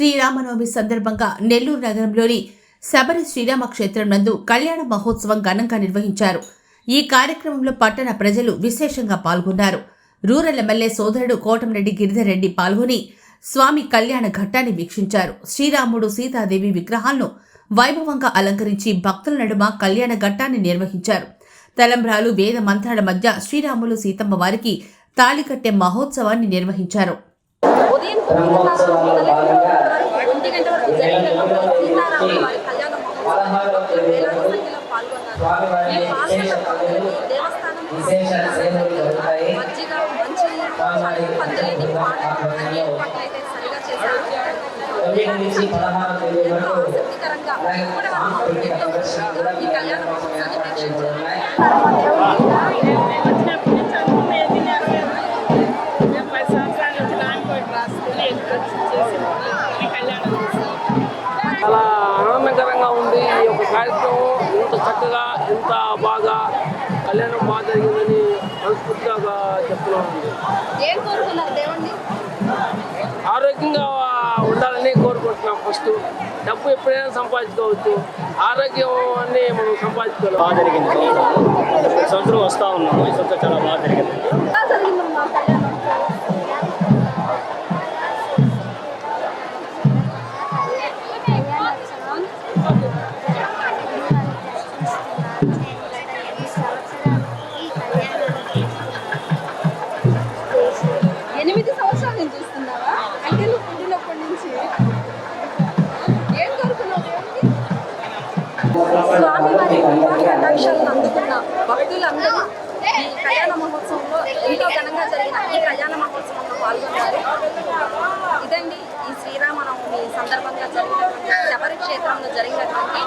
శ్రీరామనవమి సందర్భంగా నెల్లూరు నగరంలోని శబరి శ్రీరామ క్షేత్రం నందు కళ్యాణ మహోత్సవం ఘనంగా నిర్వహించారు. ఈ కార్యక్రమంలో పట్టణ ప్రజలు విశేషంగా పాల్గొన్నారు. రూరల్ ఎమ్మెల్యే సోదరుడు కోటంరెడ్డి గిరిధర్ రెడ్డి పాల్గొని స్వామి కళ్యాణ ఘట్టాన్ని వీక్షించారు. శ్రీరాముడు సీతాదేవి విగ్రహాలను వైభవంగా అలంకరించి భక్తుల నడుమ కళ్యాణ ఘట్టాన్ని నిర్వహించారు. తలంబ్రాలు వేద మంత్రాల మధ్య శ్రీరాములు సీతమ్మ వారికి తాళికట్టే మహోత్సవాన్ని నిర్వహించారు. ఉదయం ఒంటి గంట వరకు జరిగిన సీతారాముల వారి కళ్యాణ భక్తులు వేలాది సంఖ్యలో పాల్గొన్నారు ఈ పాల్గొన్న భక్తులకు దేవస్థానం మజ్జిగ మంచి పందిరిని పాటలు అన్ని ఏర్పాట్లు అయితే సరిగా చేశారు ఎంతో ఆసక్తికరంగా ఎంతో మందిగా ఈ కళ్యాణ మహోత్సవాన్ని వీక్షించారు పది సంవత్సరాల చాలా ఆనందకరంగా ఉంది. ఈ యొక్క కార్యక్రమం ఇంత చక్కగా ఇంత బాగా కళ్యాణం బాగా జరిగిందని మనస్ఫూర్తిగా చెప్తున్నాను. ఆరోగ్యంగా ఉండాలని కోరుకుంటున్నాం ఫస్ట్. డబ్బు ఎప్పుడైనా సంపాదించుకోవచ్చు. ఆరోగ్యం అన్ని మనం సంపాదించుకోవాలి బాగా జరిగింది. సంవత్సరం వస్తూ ఉన్నాము. ఈ సంవత్సరం చాలా బాగా జరిగింది. ఎనిమిది సంవత్సరాల నుంచి చూస్తున్నావా? అంటే నువ్వు పుట్టినప్పటి నుంచి. ఏం కోరుకున్నావు దేవుడిని స్వామి వారి కృపా కటాక్షాలను అందుకున్న భక్తులందరూ ఈ కళ్యాణ మహోత్సవంలో ఎంతో ఘనంగా జరిగిన ఈ కళ్యాణ మహోత్సవంలో పాల్గొన్నారు. ఇదండి ఈ శ్రీరామనవమి సందర్భంగా జరిగినటువంటి క్షేత్రంలో జరిగినటువంటి